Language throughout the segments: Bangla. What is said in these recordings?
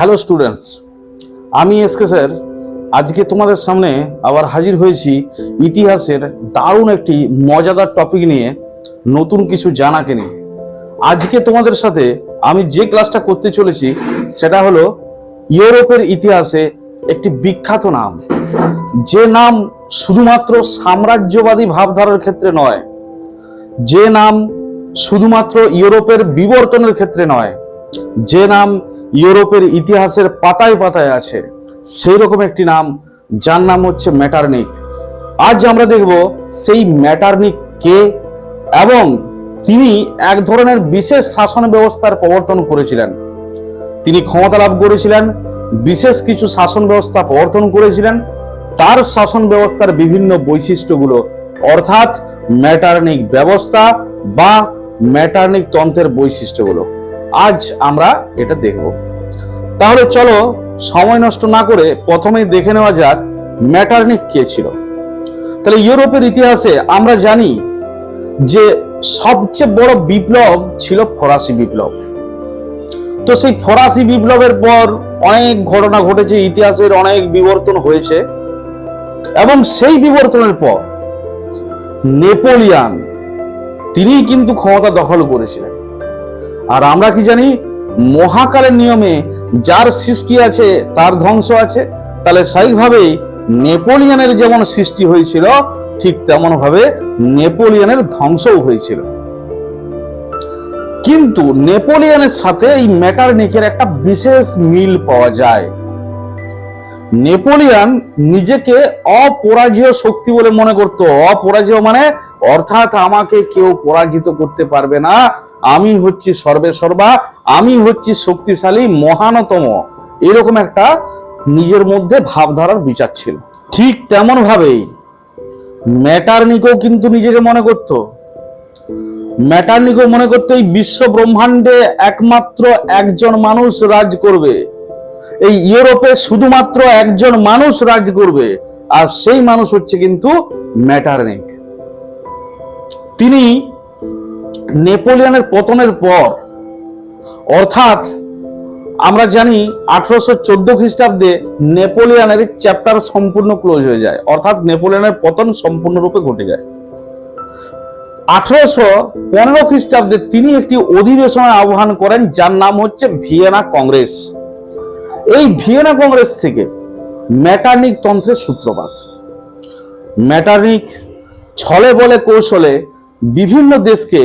হ্যালো স্টুডেন্টস, আমি এসকে স্যার। আজকে তোমাদের সামনে আবার হাজির হয়েছি ইতিহাসের দারুণ একটি মজাদার টপিক নিয়ে, নতুন কিছু জানাকে নিয়ে। আজকে তোমাদের সাথে আমি যে ক্লাসটা করতে চলেছি, সেটা হলো ইউরোপের ইতিহাসে একটি বিখ্যাত নাম। যে নাম শুধুমাত্র সাম্রাজ্যবাদী ভাবধারার ক্ষেত্রে নয়, যে নাম শুধুমাত্র ইউরোপের বিবর্তনের ক্ষেত্রে নয়, যে নাম ইউরোপের ইতিহাসের পাতায় পাতায় আছে। সেই রকম একটি নাম, যার নাম হচ্ছে ম্যাটারনিক আজ আমরা দেখব সেই ম্যাটারনিক কে এবং তিনি এক ধরনের বিশেষ শাসন ব্যবস্থার প্রবর্তন করেছিলেন। তিনি ক্ষমতা লাভ করেছিলেন, বিশেষ কিছু শাসন ব্যবস্থা প্রবর্তন করেছিলেন। তার শাসন ব্যবস্থার বিভিন্ন বৈশিষ্ট্যগুলো, অর্থাৎ ম্যাটারনিক ব্যবস্থা বা ম্যাটারনিক তন্ত্রের বৈশিষ্ট্যগুলো। আজ আমরা এটা দেখব। তাহলে চলো, সময় নষ্ট না করে প্রথমেই দেখে নেওয়া যাক ম্যাটারনিক কে ছিল। তাহলে ইউরোপের ইতিহাসে আমরা জানি যে সবচেয়ে বড় বিপ্লব ছিল ফরাসি বিপ্লব। তো সেই ফরাসি বিপ্লবের পর অনেক ঘটনা ঘটেছে, ইতিহাসের অনেক বিবর্তন হয়েছে এবং সেই বিবর্তনের পর নেপোলিয়ান তিনি কিন্তু ক্ষমতা দখল করেছিলেন। আর আমরা কি জানি, মহাকালের নিয়মে যার সৃষ্টি আছে, তার ধ্বংস আছে। তাহলে স্বাভাবিকভাবেই নেপোলিয়নের যেমন সৃষ্টি হয়েছিল, ঠিক তেমনভাবে নেপোলিয়ানের ধ্বংসও হয়েছিল। কিন্তু নেপোলিয়নের সাথে এই ম্যাটারনিকের একটা বিশেষ মিল পাওয়া যায়। নেপোলিয়ান নিজেকে অপরাজেয় শক্তি বলে মনে করত। অপরাজেয় মানে অর্থাৎ আমাকে কেউ পরাজিত করতে পারবে না। আমি হচ্ছি সর্বে সর্বা, আমি হচ্ছি শক্তিশালী, মহানতম। এরকম একটা নিজের মধ্যে ভাবধারার বিচার ছিল। ঠিক তেমন ভাবেই ম্যাটারনিকও কিন্তু নিজেকে মনে করত। ম্যাটারনিকও মনে করতো, এই বিশ্ব ব্রহ্মাণ্ডে একমাত্র একজন মানুষ রাজ করবে। এই ইউরোপে শুধুমাত্র একজন মানুষ রাজ করবে, আর সেই মানুষ হচ্ছে কিন্তু ম্যাটারনিক। তিনি নেপোলিয়নের পতনের পর, অর্থাৎ আমরা জানি আঠারোশো চোদ্দ খ্রিস্টাব্দে নেপোলিয়নের চ্যাপ্টার সম্পূর্ণ ক্লোজ হয়ে যায়, অর্থাৎ নেপোলিয়নের পতন সম্পূর্ণরূপে ঘটে যায়। আঠারোশো পনেরো খ্রিস্টাব্দে তিনি একটি অধিবেশনের আহ্বান করেন, যার নাম হচ্ছে ভিয়েনা কংগ্রেস। এই ভিয়েনা কংগ্রেস থেকে ম্যাটারনিক তন্ত্রের সূত্রপাত। ম্যাটারনিক ছলে বলে কৌশলে বিভিন্ন দেশকে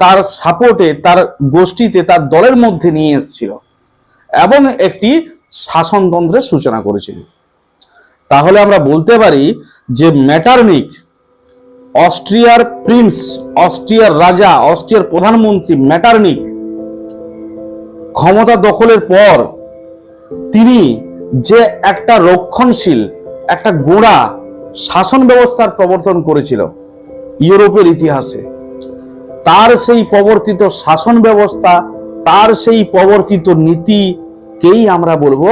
তার সাপোর্টে, তার গোষ্ঠীতে, তার দলের মধ্যে নিয়ে এসেছিল এবং একটি শাসনতন্ত্রের সূচনা করেছিল। তাহলে আমরা বলতে পারি যে ম্যাটারনিক অস্ট্রিয়ার প্রিন্স, অস্ট্রিয়ার রাজা, অস্ট্রিয়ার প্রধানমন্ত্রী ম্যাটারনিক ক্ষমতা দখলের পর তিনি যে একটা রক্ষণশীল, একটা গোড়া শাসন ব্যবস্থার প্রবর্তন করেছিল ইউরোপের ইতিহাসে, তার সেই প্রবর্তিত শাসন ব্যবস্থা, তার সেই প্রবর্তিত নীতিকেই আমরা বলব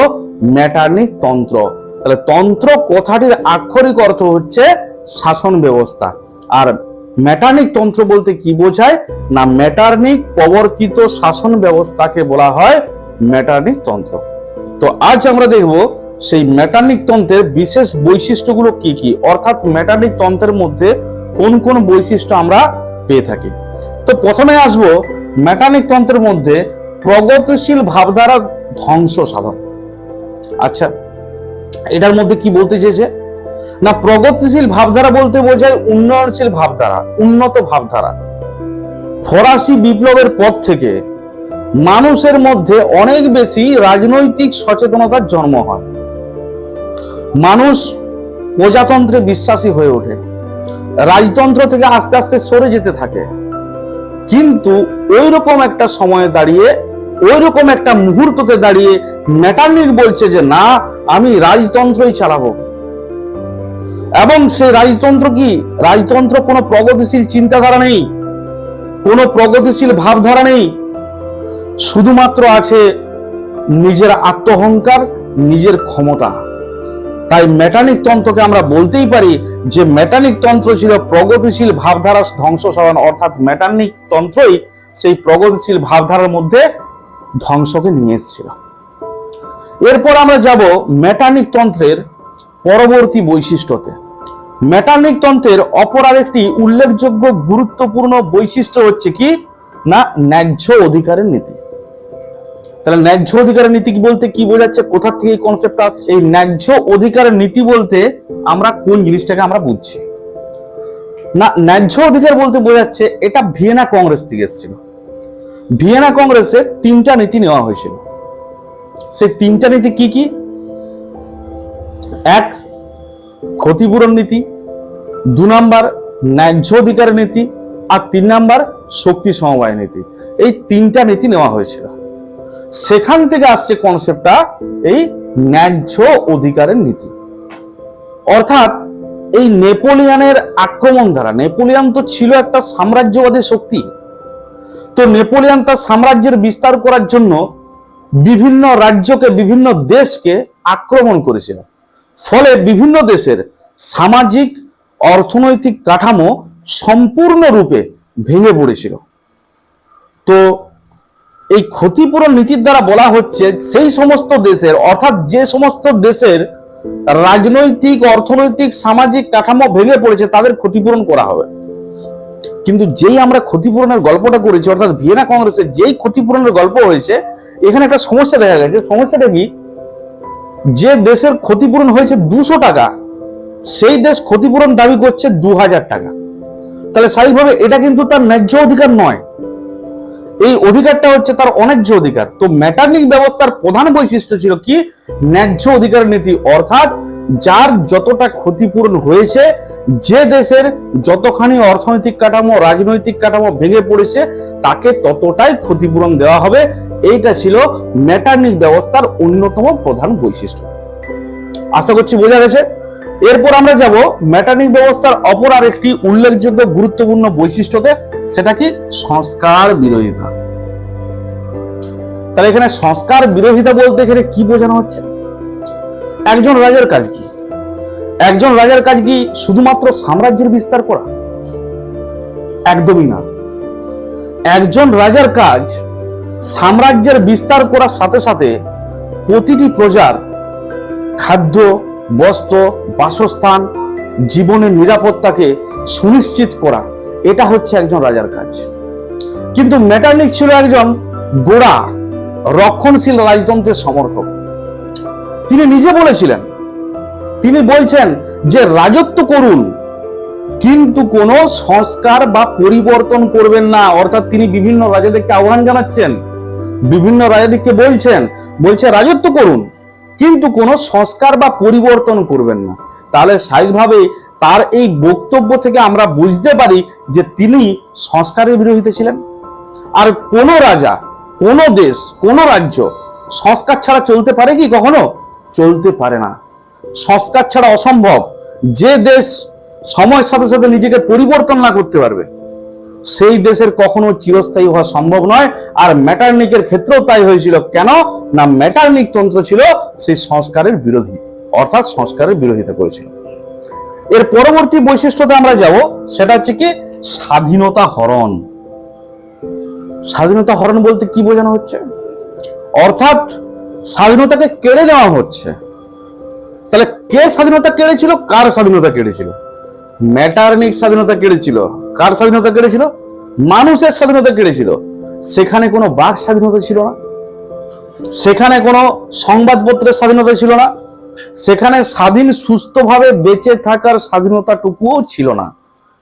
ম্যাটারনিক তন্ত্র। তাহলে তন্ত্র কথাটির আক্ষরিক অর্থ হচ্ছে শাসন ব্যবস্থা। আর ম্যাটারনিক তন্ত্র বলতে কি বোঝায়? না, ম্যাটারনিক প্রবর্তিত শাসন ব্যবস্থাকে বলা হয় ম্যাটারনিক তন্ত্র। তো আজ আমরা দেখব সেই ম্যাটারনিক তন্ত্রের বিশেষ বৈশিষ্ট্যগুলো কি কি? অর্থাৎ ম্যাটারনিক তন্ত্রের মধ্যে কোন কোন বৈশিষ্ট্য আমরা পেয়ে থাকি? তো প্রথমে আসব ম্যাটারনিক তন্ত্রের মধ্যে প্রগতিশীল ভাবধারা ধ্বংস সাধন। আচ্ছা এটার মধ্যে কি বলতে চেয়েছে? না, প্রগতিশীল ভাবধারা বলতে বোঝায় উন্নয়নশীল ভাবধারা, উন্নত ভাবধারা। ফরাসি বিপ্লবের পর থেকে মানুষের মধ্যে অনেক বেশি রাজনৈতিক সচেতনতার জন্ম হয়। মানুষ প্রজাতন্ত্রে বিশ্বাসী হয়ে ওঠে। রাজতন্ত্র থেকে আস্তে আস্তে সরে যেতে থাকে। কিন্তু ওই রকম একটা সময়ে দাঁড়িয়ে ওই রকম একটা মুহূর্ততে দাঁড়িয়ে ম্যাটারনিক বলছে যে, না, আমি রাজতন্ত্রই চালাবো। এবং সে রাজতন্ত্র কি? রাজতন্ত্র কোনো প্রগতিশীল চিন্তাধারা নেই, কোনো প্রগতিশীল ভাবধারা নেই। শুধুমাত্র আছে নিজের আত্মহংকার, নিজের ক্ষমতা। তাই মেটানিক তন্ত্রকে আমরা বলতেই পারি যে মেটানিক তন্ত্র ছিল প্রগতিশীল ভাবধারা ধ্বংস সাধন অর্থাৎ মেটানিক তন্ত্রই সেই প্রগতিশীল ভাবধারার মধ্যে ধ্বংসকে নিয়ে এসেছিল। এরপর আমরা যাব মেটানিক তন্ত্রের পরবর্তী বৈশিষ্ট্যতে। মেটানিক তন্ত্রের অপর আরেকটি উল্লেখযোগ্য গুরুত্বপূর্ণ বৈশিষ্ট্য হচ্ছে কি? না, ন্যায্য অধিকারের নীতি। তাহলে ন্যায্য অধিকারের নীতি বলতে কি বোঝাচ্ছে? কোথা থেকে কনসেপ্ট আসছে? এই ন্যায্য অধিকারের নীতি বলতে আমরা কোন জিনিসটাকে আমরা বুঝছি? না, ন্যায্য অধিকার বলতে বোঝাচ্ছে এটা ভিয়েনা কংগ্রেস থেকে এসেছিল। ভিয়েনা কংগ্রেসে তিনটা নীতি নেওয়া হয়েছিল। সেই তিনটা নীতি কি কি? এক, ক্ষতিপূরণ নীতি, দু নাম্বার ন্যায্য অধিকার নীতি, আর তিন নাম্বার শক্তি সমবায় নীতি। এই তিনটা নীতি নেওয়া হয়েছিল। সেখান থেকে আসছে কনসেপ্টটা এই ন্যায্য অধিকারের নীতি। অর্থাৎ এই নেপোলিয়ানের আক্রমণ দ্বারা, নেপোলিয়ান তো ছিল একটা সাম্রাজ্যবাদী শক্তি। তো নেপোলিয়ান তার সাম্রাজ্যের বিস্তার করার জন্য বিভিন্ন রাজ্যকে, বিভিন্ন দেশকে আক্রমণ করেছিল। ফলে বিভিন্ন দেশের সামাজিক, অর্থনৈতিক কাঠামো সম্পূর্ণরূপে ভেঙে পড়েছিল। তো এই ক্ষতিপূরণ নীতির দ্বারা বলা হচ্ছে সেই সমস্ত দেশের, অর্থাৎ যে সমস্ত দেশের রাজনৈতিক, অর্থনৈতিক, সামাজিক কাঠামো ভেঙে পড়েছে, তাদের ক্ষতিপূরণ করা হবে। কিন্তু যেই আমরা ক্ষতিপূরণের গল্পটা করেছি, অর্থাৎ ভিয়েনা কংগ্রেসের যেই ক্ষতিপূরণের গল্প হয়েছে, এখানে একটা সমস্যা দেখা গেছে। সমস্যাটা কি? যে দেশের ক্ষতিপূরণ হয়েছে দুশো টাকা, সেই দেশ ক্ষতিপূরণ দাবি করছে দু হাজার টাকা। তাহলে স্বাভাবিকভাবে এটা কিন্তু তার ন্যায্য অধিকার নয়। এই অধিকারটা হচ্ছে তার অন্যায্য অধিকার। তো ম্যাটার্নিক ব্যবস্থার প্রধান বৈশিষ্ট্য ছিল কি? ন্যায্য অধিকার নীতি। অর্থাৎ যার যতটা ক্ষতিপূরণ হয়েছে, যে দেশের যতখানি অর্থনৈতিক কাঠামো, রাজনৈতিক কাঠামো ভেঙে পড়েছে, তাকে ততটাই ক্ষতিপূরণ দেওয়া হবে। এইটা ছিল ম্যাটার্নিক ব্যবস্থার অন্যতম প্রধান বৈশিষ্ট্য। আশা করছি বোঝা গেছে। এরপর আমরা যাব ম্যাটার্নিক ব্যবস্থার অপর আরেকটি উল্লেখযোগ্য গুরুত্বপূর্ণ বৈশিষ্ট্যতে, সেটা কি? সংস্কার বিরোধিতা। তাহলে এখানে সংস্কার বিরোধিতা বলতে এখানে কি বোঝানো হচ্ছে? একজন রাজার কাজ কি? একজন রাজার কাজ কি শুধুমাত্র সাম্রাজ্যের বিস্তার করা? একদমই না। একজন রাজার কাজ সাম্রাজ্যের বিস্তার করার সাথে সাথে প্রতিটি প্রজার খাদ্য বস্ত্র, বাসস্থান, জীবনের নিরাপত্তাকে সুনিশ্চিত করা, এটা হচ্ছে একজন রাজার কাজ। কিন্তু মেটার্নিক ছিল একজন গোড়া, রক্ষণশীল রাজতন্ত্রের সমর্থক। তিনি নিজে বলেছিলেন, তিনি বলছেন যে রাজত্ব করুন, কিন্তু কোনো সংস্কার বা পরিবর্তন করবেন না। অর্থাৎ তিনি বিভিন্ন রাজাদেরকে আহ্বান জানাচ্ছেন, বিভিন্ন রাজাদেরকে বলছেন, বলছে রাজত্ব করুন। কিন্তু কোনো সংস্কার বা পরিবর্তন করবেন না। তাহলে স্বাভাবিকভাবে তার এই বক্তব্য থেকে আমরা বুঝতে পারি যে তিনি সংস্কারের বিরোধীতে ছিলেন। আর কোন রাজা, কোন দেশ, কোন রাজ্য সংস্কার ছাড়া চলতে পারে কি কখনো? চলতে পারে না। সংস্কার ছাড়া অসম্ভব। যে দেশ সময়ের সাথে সাথে নিজেকে পরিবর্তন না করতে পারবে সেই দেশের কখনো চিরস্থায়ী হওয়া সম্ভব নয়। আর ম্যাটার্নিকের ক্ষেত্রেও তাই হয়েছিল। কেন? না ম্যাটার্নিক তন্ত্র ছিল সেই সংস্কারের বিরোধী, অর্থাৎ সংস্কারের বিরোধিতা করেছিল। এর পরবর্তী বৈশিষ্ট্যতে আমরা যাব, সেটা হচ্ছে কি? স্বাধীনতা হরণ। স্বাধীনতা হরণ বলতে কি বোঝানো হচ্ছে? অর্থাৎ স্বাধীনতাকে কেড়ে নেওয়া হচ্ছে। তাহলে কে স্বাধীনতা কেড়েছিল? কার স্বাধীনতা কেড়েছিল? ম্যাটার্নিক স্বাধীনতা কেড়েছিল। কার স্বাধীনতা কেড়েছিল? মানুষের স্বাধীনতা কেড়েছিল। সেখানে কোনো বাক স্বাধীনতা ছিল না। সেখানে কোনো সংবাদপত্রের স্বাধীনতা ছিল না। সেখানে স্বাধীন সুস্থভাবে বেঁচে থাকার স্বাধীনতাটুকুও ছিল না।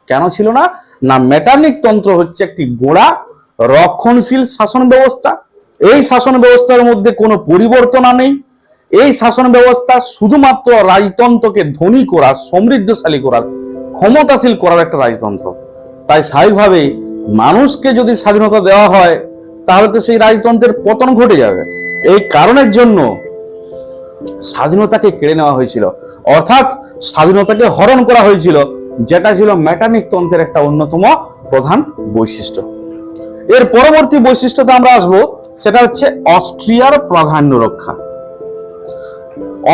কেন ছিল না? না মেটার্নিক তন্ত্র হচ্ছে একটি গোড়া, রক্ষণশীল শাসন ব্যবস্থা। এই শাসন ব্যবস্থার মধ্যে কোনো পরিবর্তন নেই। এই শাসন ব্যবস্থা শুধুমাত্র রাজতন্ত্রকে ধনী করা, সমৃদ্ধশালী করার ক্ষমতাশীল করার একটা রাজতন্ত্র। তাই স্বাভাবিকভাবে মানুষকে যদি স্বাধীনতা দেওয়া হয়, তাহলে তো সেই রাজতন্ত্রের পতন ঘটে যাবে। এই কারণের জন্য স্বাধীনতাকে কেড়ে নেওয়া হয়েছিল। অর্থাৎ স্বাধীনতাকে হরণ করা হয়েছিল, যেটা ছিল ম্যাটার্নিক তন্ত্রের একটা অন্যতম প্রধান বৈশিষ্ট্য। এর পরবর্তী বৈশিষ্ট্যতে আমরা আসব, সেটা হচ্ছে অস্ট্রিয়ার প্রাধান্য রক্ষা।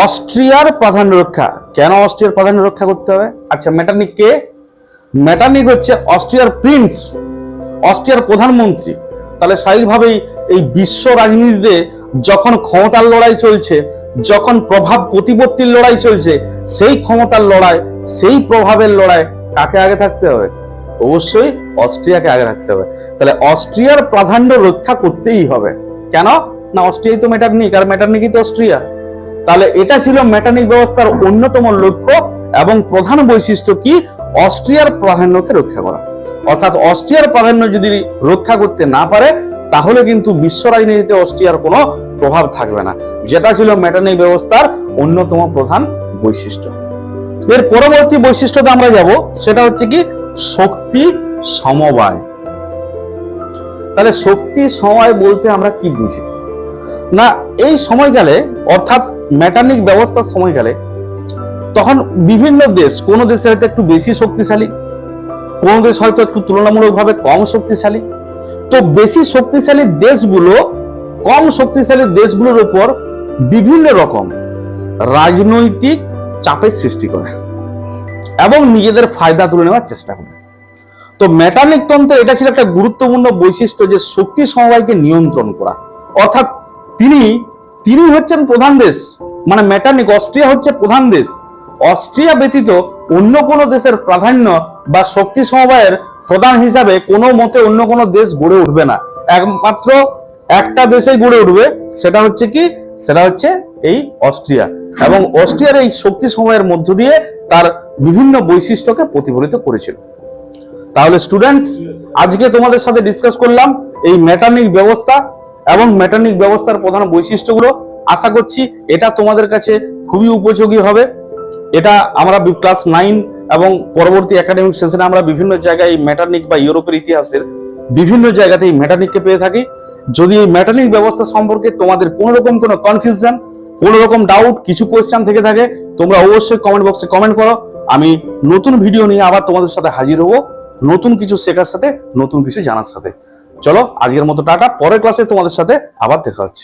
অস্ট্রিয়ার প্রাধান্য রক্ষা। কেন অস্ট্রিয়ার প্রাধান্য রক্ষা করতে হবে? আচ্ছা মেটার্নিক কে মেটার্নিক হচ্ছে অস্ট্রিয়ার প্রিন্স। অস্ট্রিয়ার প্রধানমন্ত্রী, তাহলে স্বাভাবিকভাবেই এই বিশ্ব রাজনীতিতে যখন ক্ষমতার লড়াই চলছে, যখন প্রভাব প্রতিপত্তির লড়াই চলছে, সেই ক্ষমতার লড়াই, সেই প্রভাবের লড়াই কাকে আগে থাকতে হবে? অবশ্যই অস্ট্রিয়াকে আগে রাখতে হবে। তাহলে অস্ট্রিয়ার প্রাধান্য রক্ষা করতেই হবে। কেন? না, অস্ট্রিয়াই তো মেটারনিক আর মেটারনিকই তো অস্ট্রিয়া? তাহলে এটা ছিল মেটারনিক ব্যবস্থার অন্যতম লক্ষ্য এবং প্রধান বৈশিষ্ট্য কি? অস্ট্রিয়ার প্রাধান্যকে রক্ষা করা। অর্থাৎ অস্ট্রিয়ার প্রাধান্য যদি রক্ষা করতে না পারে, তাহলে কিন্তু বিশ্ব রাজনীতিতে অস্ট্রিয়ার কোনো প্রভাব থাকবে না। যেটা ছিল মেটারনিক ব্যবস্থার অন্যতম প্রধান বৈশিষ্ট্য। এর পরবর্তী বৈশিষ্ট্যতে আমরা যাব, সেটা হচ্ছে কি? শক্তি সমবায়। তাহলে শক্তি সমবায় বলতে আমরা কি বুঝি? না, এই সময়কালে, অর্থাৎ মেটারনিক ব্যবস্থার সময়কালে, তখন বিভিন্ন দেশ, কোন দেশে হয়তো একটু বেশি শক্তিশালী কোন দেশ হয়তো একটু তুলনামূলকভাবে কম শক্তিশালী। তো বেশি শক্তিশালী দেশগুলো, কম শক্তিশালী দেশগুলোর উপর বিভিন্ন রকম রাজনৈতিক চাপের সৃষ্টি করে এবং নিজেদের ফায়দা তুলে নেওয়ার চেষ্টা করে। তো মেটালিক তন্ত্রে এটা ছিল একটা গুরুত্বপূর্ণ বৈশিষ্ট্য যে শক্তি সমবায়কে নিয়ন্ত্রণ করা। অর্থাৎ তিনি তিনি হচ্ছেন প্রধান দেশ মানে মেটানিক অস্ট্রিয়া হচ্ছে প্রধান দেশ। অস্ট্রিয়া ব্যতীত অন্য কোনো দেশের প্রাধান্য বা শক্তি সমবায়ের প্রধান হিসাবে কোনো মতে অন্য কোনো দেশ গড়ে উঠবে না। একমাত্র একটা দেশেই গড়ে উঠবে, সেটা হচ্ছে কি? সেটা হচ্ছে এই অস্ট্রিয়া। এবং অস্ট্রিয়ার এই শক্তি সময়ের মধ্য দিয়ে তার বিভিন্ন বৈশিষ্ট্যকে প্রতিফলিত করেছিল। তাহলে স্টুডেন্টস আজকে তোমাদের সাথে ডিসকাস করলাম এই মেটারনিক ব্যবস্থা এবং মেটারনিক ব্যবস্থার প্রধান বৈশিষ্ট্যগুলো। আশা করছি এটা তোমাদের কাছে খুবই উপযোগী হবে। এটা আমরা ক্লাস নাইন এবং পরবর্তী একাডেমিক সেশনে আমরা বিভিন্ন জায়গায় এই মেটারনিক বা ইউরোপের ইতিহাসের বিভিন্ন জায়গাতে এই মেটারনিককে পেয়ে থাকি। যদি এই মেটারনিক ব্যবস্থা সম্পর্কে তোমাদের কোনো রকম কোনো কনফিউশন কোনো রকম ডাউট কিছু কোয়েশ্চেন থেকে থাকে, তোমরা অবশ্যই কমেন্ট বক্সে কমেন্ট করো। আমি নতুন ভিডিও নিয়ে আবার তোমাদের সাথে হাজির হব, নতুন কিছু শেখার সাথে, নতুন কিছু জানার সাথে। চলো, আজকের মতো টাটা, পরের ক্লাসে তোমাদের সাথে আবার দেখা হচ্ছে।